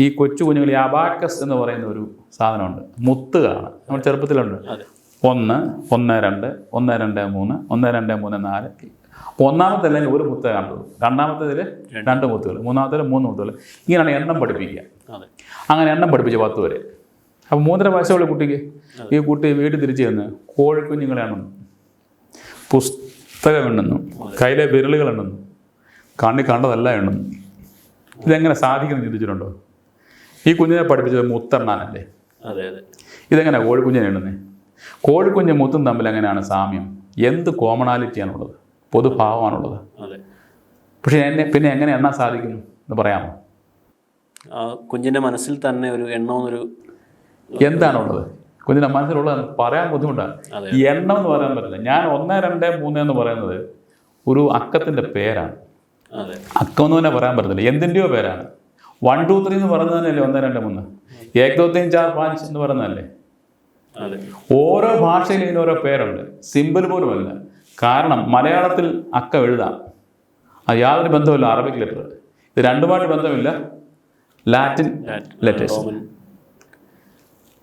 ഈ കൊച്ചു കുഞ്ഞുങ്ങൾ ഈ അബാക്കസ് എന്ന് പറയുന്ന ഒരു സാധനമുണ്ട്. മുത്തുകളാണ്. നമ്മൾ ചെറുപ്പത്തിലുണ്ട്. ഒന്ന് ഒന്ന് രണ്ട് ഒന്ന് രണ്ട് മൂന്ന് ഒന്ന് രണ്ട് മൂന്ന് നാല്. ഒന്നാമത്തെ അല്ലെങ്കിൽ ഒരു മുത്തേ കണ്ടുള്ളൂ രണ്ടാമത്തേതിൽ രണ്ട് മുത്തുകൾ. മൂന്നാമത്തേതിൽ മൂന്ന് മുത്തുകൾ. ഇങ്ങനെയാണ് എണ്ണം പഠിപ്പിക്കുക. അങ്ങനെ എണ്ണം പഠിപ്പിച്ച പത്ത് വരെ അപ്പോൾ മൂന്നര വയസ്സുള്ള കുട്ടിക്ക്. ഈ കുട്ടി വീട്ടിൽ തിരിച്ചു ചെന്ന് കോഴിക്കുഞ്ഞുങ്ങളെ എണ്ണുന്നു പുസ്തകം എണ്ണുന്നു കയ്യിലെ വിരലുകൾ എണ്ണുന്നു കണ്ണി കണ്ടതല്ല എണ്ണുന്നു ഇതെങ്ങനെ സാധിക്കുന്നു ചിന്തിച്ചിട്ടുണ്ടോ? ഈ കുഞ്ഞിനെ പഠിപ്പിച്ചത് മുത്തെണ്ണാനല്ലേ? അതെ അതെ. ഇതെങ്ങനെ കോഴിക്കുഞ്ഞിനെ എണ്ണുന്നത് കോഴിക്കുഞ്ഞും മുത്തും തമ്മിൽ എങ്ങനെയാണ് സാമ്യം? എന്ത് കോമണാലിറ്റിയാണുള്ളത് പൊതുഭാവമാണുള്ളത്? പക്ഷേ എന്നെ പിന്നെ എങ്ങനെ എണ്ണാൻ സാധിക്കുന്നു എന്ന് പറയാമോ? കുഞ്ഞിന്റെ മനസ്സിൽ തന്നെ ഒരു എണ്ണമെന്നൊരു എന്താണുള്ളത്? കുഞ്ഞിന്റെ മനസ്സിലുള്ളത് പറയാൻ ബുദ്ധിമുട്ടാണ് എണ്ണം എന്ന് പറയാൻ പറ്റില്ല. ഞാൻ ഒന്ന് രണ്ട് മൂന്ന് എന്ന് പറയുന്നത് ഒരു അക്കത്തിന്റെ പേരാണ്. അക്കം എന്ന് തന്നെ പറയാൻ പറ്റത്തില്ല. എന്തിന്റെയോ പേരാണ്. വൺ ടു ത്രീ എന്ന് പറയുന്നത് തന്നെയല്ലേ ഒന്ന് രണ്ട് മൂന്ന്? ഏക് ദോ തീൻ ചാർ പാഞ്ച് എന്ന് പറയുന്നതല്ലേ? ഓരോ ഭാഷയിലും ഇതിന് ഓരോ പേരുണ്ട്. സിമ്പിൾ അല്ല കാരണം മലയാളത്തിൽ അക്കം എഴുതാം. അത് യാതൊരു ബന്ധമില്ല അറബിക് ലെറ്റർ ഇത് രണ്ടുമായിട്ട് ബന്ധമില്ല. ലാറ്റിൻ ലെറ്റേഴ്സ്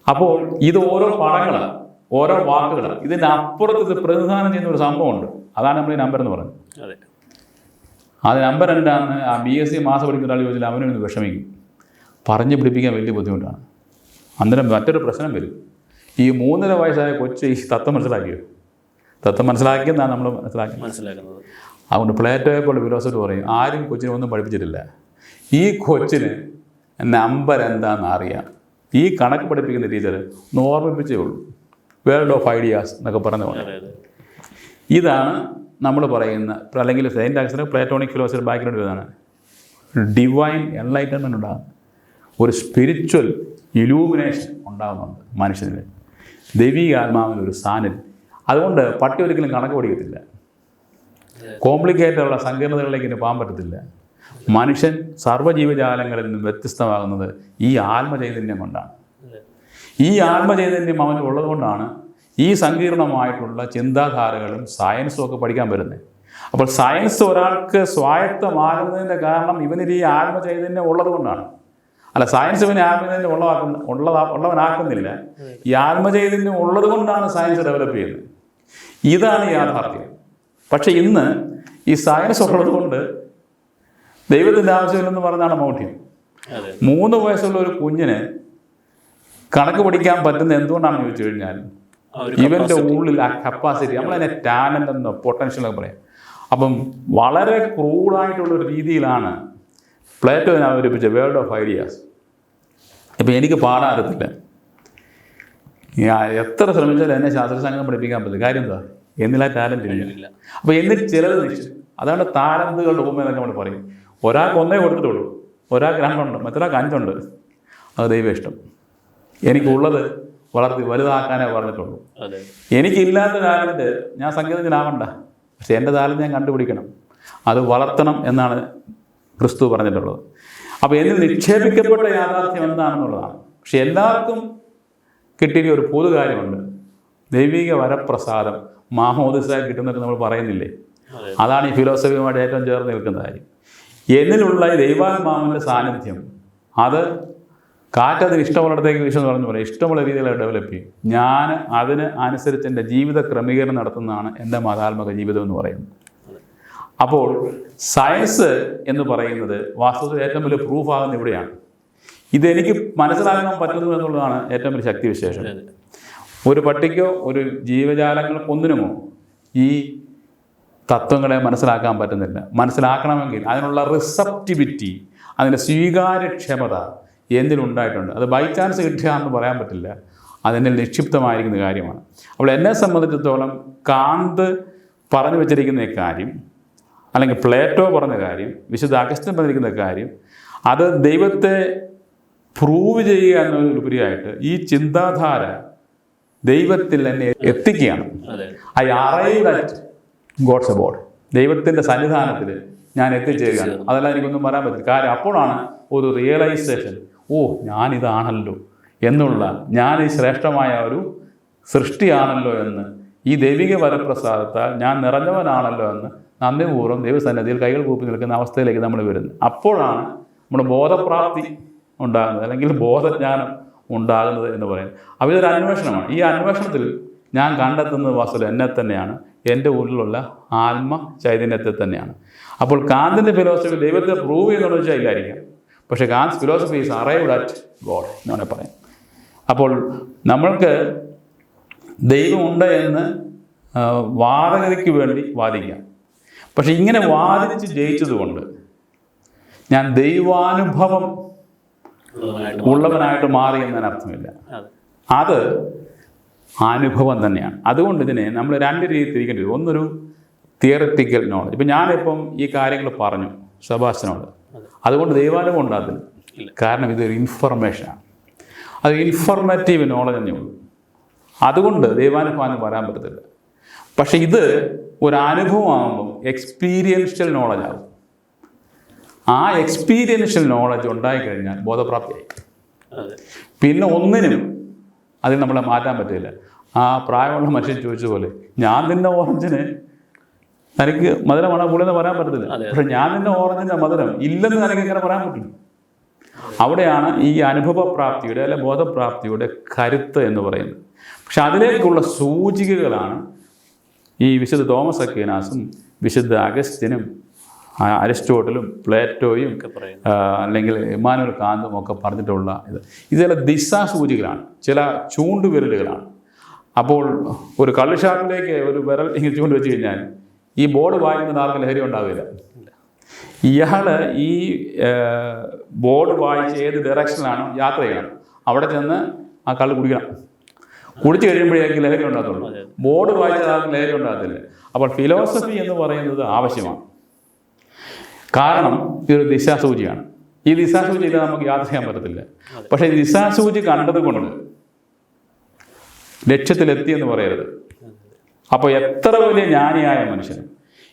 അപ്പോൾ ഇത് ഓരോ പടങ്ങളാണ് ഓരോ വാക്കുകളാണ് ഇതിന്റെ അപ്പുറത്ത് ഇത് പ്രതിനിധാനം ചെയ്യുന്ന ഒരു സംഭവമുണ്ട്. അതാണ് നമ്മൾ ഈ നമ്പർ എന്ന് പറയുന്നത്. അതെ. അത് നമ്പർ എന്താണെന്ന് ആ ബി എസ് സി മാസം പഠിക്കുന്ന ഒരാൾ ചോദിച്ചാൽ അവനും ഒന്ന് വിഷമിക്കും. പറഞ്ഞു പിടിപ്പിക്കാൻ വലിയ ബുദ്ധിമുട്ടാണ്. അന്നേരം മറ്റൊരു പ്രശ്നം വരും. ഈ മൂന്നര വയസ്സായ കൊച്ച് ഈ തത്വം മനസ്സിലാക്കിയോ? തത്വം മനസ്സിലാക്കിയെന്നാണ് നമ്മൾ മനസ്സിലാക്കി മനസ്സിലാക്കുന്നത്. അതുകൊണ്ട് പ്ലേറ്റോയെ പോലെ ഫിലോസഫി പറയും ആരും കൊച്ചിനെ ഒന്നും പഠിപ്പിച്ചിട്ടില്ല. ഈ കൊച്ചിന് നമ്പർ എന്താണെന്ന് അറിയാം. ഈ കണക്ക് പഠിപ്പിക്കുന്ന ടീച്ചർ ഒന്ന് ഓർമ്മിപ്പിച്ചേ ഉള്ളൂ. വേൾഡ് ഓഫ് ഐഡിയാസ് എന്നൊക്കെ പറഞ്ഞുകൊണ്ട് ഇതാണ് നമ്മൾ പറയുന്ന അല്ലെങ്കിൽ സെയിന്റ് ആക്സിന് പ്ലേറ്റോണിക് ഫിലോസഫി ബാക്ക്ഗ്രൗണ്ട് ഇതാണ്. ഡിവൈൻ എൻലൈറ്റൺമെന്റ് ഉണ്ടാകും. ഒരു സ്പിരിച്വൽ ഇലൂമിനേഷൻ ഉണ്ടാകുന്നുണ്ട് മനുഷ്യനിൽ. ദൈവിക ആത്മാവിന്റെ ഒരു സാന്നിധ്യം അതുകൊണ്ട് പട്ടി ഒരിക്കലും കണക്ക് പഠിക്കത്തില്ല. കോംപ്ലിക്കേറ്റഡ് ഉള്ള സങ്കീർണതകളിലേക്ക് ഇനി പോകാൻ പറ്റത്തില്ല. മനുഷ്യൻ സർവജീവജാലങ്ങളിൽ നിന്നും വ്യത്യസ്തമാകുന്നത് ഈ ആത്മചൈതന്യം കൊണ്ടാണ് ഈ ആത്മചൈതന്യം അവന് ഉള്ളതുകൊണ്ടാണ് ഈ സങ്കീർണമായിട്ടുള്ള ചിന്താധാരകളും സയൻസും ഒക്കെ പഠിക്കാൻ വരുന്നത്. അപ്പോൾ സയൻസ് ഒരാൾക്ക് സ്വായത്തമാകുന്നതിന്റെ കാരണം ഇവനിൽ ഈ ആത്മചൈതന്യം ഉള്ളതുകൊണ്ടാണ്. അല്ല സയൻസ് ഇവനെ ആത്മചൈതന്യം ഉള്ളതാക്കുന്ന ഉള്ളതാ ഉള്ളവനാക്കുന്നില്ല. ഈ ആത്മചൈതന്യം ഉള്ളത് കൊണ്ടാണ് സയൻസ് ഡെവലപ്പ് ചെയ്യുന്നത്. ഇതാണ് യാഥാർത്ഥ്യം. പക്ഷേ ഇന്ന് ഈ സയൻസ് ഉള്ളത് കൊണ്ട് ദൈവത്തിന്റെ ആവശ്യമില്ലെന്ന് പറഞ്ഞാണ് മൗഢ്യം മൂന്ന് വയസ്സുള്ള ഒരു കുഞ്ഞിന് കണക്ക് പഠിക്കാൻ പറ്റുന്ന എന്തുകൊണ്ടാണെന്ന് ചോദിച്ചു കഴിഞ്ഞാൽ ഇവന്റെ ഉള്ളിൽ ആ കപ്പാസിറ്റി നമ്മളതിനെ ടാലന്റ് എന്നോ പൊട്ടൻഷ്യൽ ഒക്കെ പറയാം. അപ്പം വളരെ ക്രൂഡായിട്ടുള്ള ഒരു രീതിയിലാണ് പ്ലേറ്റോ അവതരിപ്പിച്ച വേൾഡ് ഓഫ് ഐഡിയാസ് ഇപ്പം എനിക്ക് പാടാൻ അറിയത്തില്ല. ഞാൻ എത്ര ശ്രമിച്ചാലും എന്നെ ശാസ്ത്ര സംഗീതം പഠിപ്പിക്കാൻ പറ്റില്ല. കാര്യം എന്താ? എന്നില്ല ടാലന്റ് ഇല്ല. അപ്പം അപ്പോൾ എന്നിട്ട് ചിലത് നിശ്ചയം അതാണ് താരന്തുകളുടെ ഉപമ എന്നൊക്കെ നമ്മൾ പറയും. ഒരാൾക്ക് ഒന്നേ കൊടുത്തിട്ടുള്ളൂ. ഒരാൾക്ക് രണ്ടുണ്ട് മറ്റൊരാൾക്ക് അഞ്ചുണ്ട്. അത് ദൈവം ഇഷ്ടം. എനിക്കുള്ളത് വളർത്തി വലുതാക്കാനേ പറഞ്ഞിട്ടുള്ളൂ. എനിക്കില്ലാത്ത ടാലന്റ് ഞാൻ സംഗീതജ്ഞനാവണ്ട പക്ഷെ എന്റെ ടാലന്റ് ഞാൻ കണ്ടുപിടിക്കണം. അത് വളർത്തണം എന്നാണ് ക്രിസ്തു പറഞ്ഞിട്ടുള്ളത്. അപ്പോൾ എന്നിൽ നിക്ഷേപിക്കപ്പെട്ട യാഥാർത്ഥ്യം എന്താണെന്നുള്ളതാണ്. പക്ഷെ എല്ലാവർക്കും കിട്ടിയ ഒരു പൊതു കാര്യമുണ്ട് ദൈവിക വരപ്രസാദം മാഹോദിസായി കിട്ടുന്നൊക്കെ നമ്മൾ പറയുന്നില്ലേ? അതാണ് ഈ ഫിലോസഫിയുമായിട്ട് ഏറ്റവും ചേർന്ന് നിൽക്കുന്ന കാര്യം. എന്നിലുള്ള ദൈവാത്മാവിന്റെ സാന്നിധ്യം. അത് കാറ്റതിന് ഇഷ്ടമുള്ളിടത്തേക്ക് വിഷം എന്ന് പറഞ്ഞു പോലെ ഇഷ്ടമുള്ള രീതിയിൽ ഡെവലപ്പ് ചെയ്യും. ഞാൻ അതിന് അനുസരിച്ച് എന്റെ ജീവിത ക്രമീകരണം നടത്തുന്നതാണ് എന്റെ മതാത്മക ജീവിതം എന്ന് പറയുന്നത്. അപ്പോൾ സയൻസ് എന്ന് പറയുന്നത് വാസ്തവത്തിൽ ഏറ്റവും വലിയ പ്രൂഫ് ആകുന്ന ഇവിടെയാണ്. ഇതെനിക്ക് മനസ്സിലാക്കാൻ പറ്റുന്നു എന്നുള്ളതാണ് ഏറ്റവും വലിയ ശക്തിവിശേഷം. വിശേഷം ഒരു പട്ടിക്കോ ഒരു ജീവജാലങ്ങൾക്കൊന്നിനുമോ ഈ തത്വങ്ങളെ മനസ്സിലാക്കാൻ പറ്റുന്നില്ല. മനസ്സിലാക്കണമെങ്കിൽ അതിനുള്ള റിസപ്റ്റിവിറ്റി അതിന്റെ സ്വീകാര്യക്ഷമത എന്തിലുണ്ടായിട്ടുണ്ട്? അത് ബൈ ചാൻസ് കിട്ടുക എന്ന് പറയാൻ പറ്റില്ല. അതിന്റെ നിക്ഷിപ്തമായിരിക്കുന്ന കാര്യമാണ്. അപ്പോൾ എന്നെ സംബന്ധിച്ചിടത്തോളം കാന്ത് പറഞ്ഞു വെച്ചിരിക്കുന്ന കാര്യം അല്ലെങ്കിൽ പ്ലേറ്റോ പറഞ്ഞ കാര്യം വിശുദ്ധ അഗസ്റ്റൻ പറഞ്ഞിരിക്കുന്ന കാര്യം അത് ദൈവത്തെ പ്രൂവ് ചെയ്യുക എന്നതിലുപരിയായിട്ട് ഈ ചിന്താധാര ദൈവത്തിൽ തന്നെ എത്തിക്കുകയാണ്. I arrive at God's abode ദൈവത്തിന്റെ സന്നിധാനത്തിൽ ഞാൻ എത്തിച്ചേരുകയാണ്. അതെല്ലാം എനിക്കൊന്നും പറയാൻ പറ്റില്ല. കാര്യം അപ്പോഴാണ് ഒരു റിയലൈസേഷൻ ഓ ഞാനിതാണല്ലോ എന്നുള്ള ഞാൻ ഈ ശ്രേഷ്ഠമായ ഒരു സൃഷ്ടിയാണല്ലോ എന്ന്. ഈ ദൈവിക വരപ്രസാദത്താൽ ഞാൻ നിറഞ്ഞവനാണല്ലോ എന്ന് നന്ദിപൂർവം ദൈവസന്നിധിയിൽ കൈകൾ കൂപ്പി നിൽക്കുന്ന അവസ്ഥയിലേക്ക് നമ്മൾ വരുന്നത് അപ്പോഴാണ് നമ്മുടെ ബോധപ്രാപ്തി ഉണ്ടാകുന്നത് അല്ലെങ്കിൽ ബോധജ്ഞാനം ഉണ്ടാകുന്നത് എന്ന് പറയുന്നത്. അപ്പോൾ ഇതൊരു അന്വേഷണമാണ്. ഈ അന്വേഷണത്തിൽ ഞാൻ കണ്ടെത്തുന്നത് വാസ്തു എന്നെ തന്നെയാണ്. എന്റെ ഉള്ളിലുള്ള ആത്മ ചൈതന്യത്തെ തന്നെയാണ്. അപ്പോൾ കാന്തിന്റെ ഫിലോസഫി ദൈവത്തെ പ്രൂവ് ചെയ്യുന്നുണ്ടെന്ന് വെച്ചാൽ ഇല്ലായിരിക്കാം പക്ഷേ Kant philosophy is arrived at God എന്ന് വേണേൽ പറയാം. അപ്പോൾ നമ്മൾക്ക് ദൈവമുണ്ട് എന്ന് വാദഗതിക്ക് വേണ്ടി വാദിക്കാം. പക്ഷെ ഇങ്ങനെ വാദിച്ച് ജയിച്ചതുകൊണ്ട് ഞാൻ ദൈവാനുഭവം ഉള്ളവനായിട്ട് മാറി എന്നതിന് അർത്ഥമില്ല അത് അനുഭവം തന്നെയാണ്. അതുകൊണ്ട് ഇതിനെ നമ്മൾ രണ്ട് രീതിയിൽ തിരിക്കേണ്ടി വരും. ഒന്നൊരു തിയററ്റിക്കൽ നോളജ് ഇപ്പം ഞാനിപ്പം ഈ കാര്യങ്ങൾ പറഞ്ഞു സബാസിനോട് അതുകൊണ്ട് ദൈവാനുഭവം ഉണ്ടാകത്തില്ല. കാരണം ഇതൊരു ഇൻഫർമേഷനാണ് അത് ഇൻഫർമേറ്റീവ് നോളജ് തന്നെ ഉള്ളൂ. അതുകൊണ്ട് ദൈവാനുഭവം വരാൻ പറ്റത്തില്ല. പക്ഷെ ഇത് ഒരു അനുഭവമാകുമ്പം എക്സ്പീരിയൻഷ്യൽ നോളജ് ആകും. ആ എക്സ്പീരിയൻഷ്യൽ നോളജ് ഉണ്ടായിക്കഴിഞ്ഞാൽ ബോധപ്രാപ്തിയായി. പിന്നെ ഒന്നിനും അതിൽ നമ്മളെ മാറ്റാൻ പറ്റില്ല. ആ പ്രായമുള്ള മനുഷ്യൻ ചോദിച്ച പോലെ ഞാൻ നിന്ന ഓറഞ്ചിന് നിനക്ക് മധുരമാണ് പുള്ളിന്ന് പറയാൻ പറ്റത്തില്ല. പക്ഷെ ഞാൻ നിന്ന ഓറഞ്ചിന്റെ മധുരം. ഇല്ലെന്ന് നിനക്ക് ഇങ്ങനെ പറയാൻ പറ്റില്ല. അവിടെയാണ് ഈ അനുഭവപ്രാപ്തിയുടെ അല്ലെ ബോധപ്രാപ്തിയുടെ കരുത്ത് എന്ന് പറയുന്നത്. പക്ഷെ അതിലേക്കുള്ള സൂചികകളാണ് ഈ വിശുദ്ധ തോമസ് അക്വീനാസും വിശുദ്ധ അഗസ്റ്റിനും അരിസ്റ്റോട്ടലും പ്ലേറ്റോയും അല്ലെങ്കിൽ ഇമാനുവൽ കാന്തും ഒക്കെ പറഞ്ഞിട്ടുള്ള ഇത്. ഇത് ചില ദിശാസൂചികളാണ്. ചില ചൂണ്ടുവിരലുകളാണ്. അപ്പോൾ ഒരു കള്ളുഷാപ്പിലേക്ക് ഒരു വിരൽ ഇങ്ങനെ ചൂണ്ട് വെച്ച് കഴിഞ്ഞാൽ ഈ ബോർഡ് വായിക്കുന്ന ആർക്കും ലഹരി ഉണ്ടാവില്ല. ഇയാൾ ഈ ബോർഡ് വായിച്ച് ഏത് ഡയറക്ഷനിലാണ് യാത്ര ചെയ്യണം. അവിടെ ചെന്ന് ആ കള്ള് കുടിക്കണം. കുടിച്ച് കഴിയുമ്പോഴേക്കും ലഹരി ഉണ്ടാകത്തുള്ളൂ. ബോർഡ് വായിച്ചാൽ ആർക്കും ലഹരി ഉണ്ടാകത്തില്ല. അപ്പോൾ ഫിലോസഫി എന്ന് പറയുന്നത് ആവശ്യമാണ്. കാരണം ഇതൊരു ദിശാസൂചിയാണ്. ഈ ദിശാസൂചി ഇല്ല നമുക്ക് യാത്ര ചെയ്യാൻ പറ്റത്തില്ല. പക്ഷേ ദിശാസൂചി കണ്ടതുകൊണ്ട് ലക്ഷ്യത്തിലെത്തിയെന്ന് പറയരുത്. അപ്പോൾ എത്ര വലിയ ജ്ഞാനിയായ മനുഷ്യൻ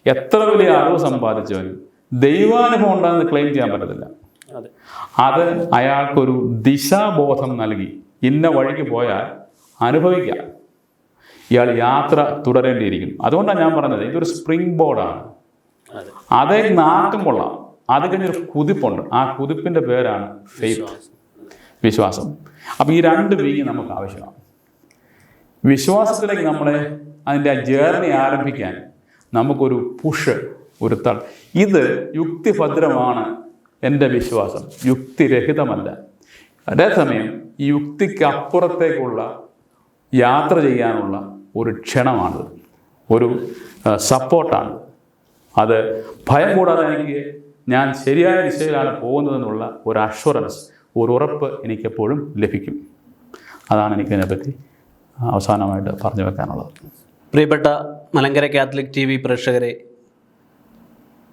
എത്ര വലിയ അറിവ് സമ്പാദിച്ചവനും ദൈവാനുഭവം ഉണ്ടാകുന്നത് ക്ലെയിം ചെയ്യാൻ പറ്റത്തില്ല. അതെ. അത് അയാൾക്കൊരു ദിശാബോധം നൽകി ഇന്ന വഴിക്ക് പോയാൽ അനുഭവിക്കാം. ഇയാൾ യാത്ര തുടരേണ്ടിയിരിക്കുന്നു. അതുകൊണ്ടാണ് ഞാൻ പറഞ്ഞത് ഇതൊരു സ്പ്രിംഗ് ബോർഡാണ് അതെ. നാട്ടും കൊള്ളാം. അത് കഴിഞ്ഞൊരു കുതിപ്പുണ്ട്. ആ കുതിപ്പിന്റെ പേരാണ് ഫെയ്ത്ത്. വിശ്വാസം. അപ്പോൾ ഈ രണ്ട് വീങ്ങി നമുക്ക് ആവശ്യമാണ്. വിശ്വാസത്തിലേക്ക് നമ്മളെ അതിന്റെ ആ ജേർണി ആരംഭിക്കാൻ നമുക്കൊരു പുഷ് ഒരു തൾ. ഇത് യുക്തിഭദ്രമാണ് എന്റെ വിശ്വാസം. യുക്തിരഹിതമല്ല. അതേസമയം ഈ യുക്തിക്കപ്പുറത്തേക്കുള്ള യാത്ര ചെയ്യാനുള്ള ഒരു ക്ഷണമാണിത്. ഒരു സപ്പോർട്ടാണ് അത് ഭയം കൂടാതെ എനിക്ക് ഞാൻ ശരിയായ ദിശയിലാണ് പോകുന്നതെന്നുള്ള ഒരു അഷ്വറൻസ് ഒരു ഉറപ്പ് എനിക്കെപ്പോഴും ലഭിക്കും. അതാണ് എനിക്കതിനെപ്പറ്റി അവസാനമായിട്ട് പറഞ്ഞു വെക്കാനുള്ളത്. പ്രിയപ്പെട്ട മലങ്കര കാത്തലിക് ടി വി പ്രേക്ഷകരെ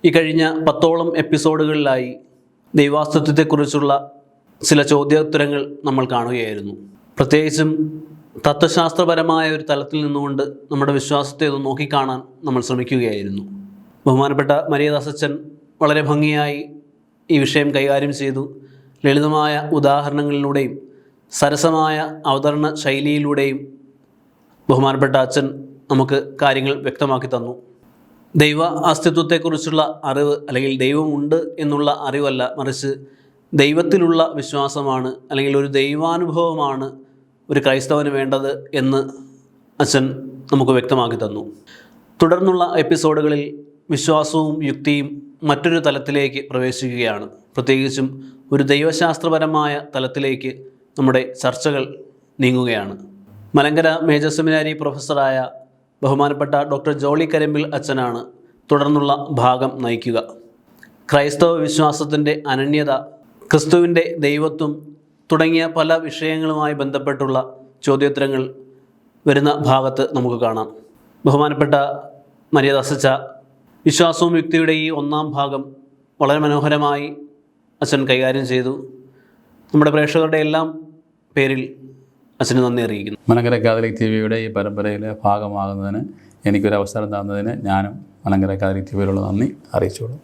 ഈ കഴിഞ്ഞ പത്തോളം എപ്പിസോഡുകളിലായി ദൈവാസ്തിത്വത്തെക്കുറിച്ചുള്ള ചില ചോദ്യോത്തരങ്ങൾ നമ്മൾ കാണുകയായിരുന്നു. പ്രത്യേകിച്ചും തത്വശാസ്ത്രപരമായ ഒരു തലത്തിൽ നിന്നുകൊണ്ട് നമ്മുടെ വിശ്വാസത്തെ ഒന്ന് നോക്കിക്കാണാൻ നമ്മൾ ശ്രമിക്കുകയായിരുന്നു. ബഹുമാനപ്പെട്ട മരിയദാസച്ചൻ വളരെ ഭംഗിയായി ഈ വിഷയം കൈകാര്യം ചെയ്തു. ലളിതമായ ഉദാഹരണങ്ങളിലൂടെയും സരസമായ അവതരണ ശൈലിയിലൂടെയും ബഹുമാനപ്പെട്ട അച്ഛൻ നമുക്ക് കാര്യങ്ങൾ വ്യക്തമാക്കി തന്നു. ദൈവ അസ്തിത്വത്തെക്കുറിച്ചുള്ള അറിവ് അല്ലെങ്കിൽ ദൈവമുണ്ട് എന്നുള്ള അറിവല്ല മറിച്ച് ദൈവത്തിലുള്ള വിശ്വാസമാണ് അല്ലെങ്കിൽ ഒരു ദൈവാനുഭവമാണ് ഒരു ക്രൈസ്തവന് വേണ്ടത് എന്ന് അച്ഛൻ നമുക്ക് വ്യക്തമാക്കി തന്നു. തുടർന്നുള്ള എപ്പിസോഡുകളിൽ വിശ്വാസവും യുക്തിയും മറ്റൊരു തലത്തിലേക്ക് പ്രവേശിക്കുകയാണ്. പ്രത്യേകിച്ചും ഒരു ദൈവശാസ്ത്രപരമായ തലത്തിലേക്ക് നമ്മുടെ ചർച്ചകൾ നീങ്ങുകയാണ്. മലങ്കര മേജർ സെമിനാരി പ്രൊഫസറായ ബഹുമാനപ്പെട്ട ഡോക്ടർ ജോളി കരിമ്പിൽ അച്ഛനാണ് തുടർന്നുള്ള ഭാഗം നയിക്കുക. ക്രൈസ്തവ വിശ്വാസത്തിന്റെ അനന്യത ക്രിസ്തുവിന്റെ ദൈവത്വം തുടങ്ങിയ പല വിഷയങ്ങളുമായി ബന്ധപ്പെട്ടുള്ള ചോദ്യോത്തരങ്ങൾ വരുന്ന ഭാഗത്ത് നമുക്ക് കാണാം. ബഹുമാനപ്പെട്ട മര്യാദ അസച്ച വിശ്വാസവും യുക്തിയുടെ ഈ ഒന്നാം ഭാഗം വളരെ മനോഹരമായി അച്ഛൻ കൈകാര്യം ചെയ്തു. നമ്മുടെ പ്രേക്ഷകരുടെ എല്ലാം പേരിൽ അച്ഛന് നന്ദി അറിയിക്കുന്നു. മലങ്കര കാതലിക് ടി വിയുടെ ഈ പരമ്പരയിലെ ഭാഗമാകുന്നതിന് എനിക്കൊരു അവസരം തന്നതിന് ഞാനും മലങ്കര കാതലിക് ടി വിയിലുള്ള നന്ദി അറിയിച്ചോളൂ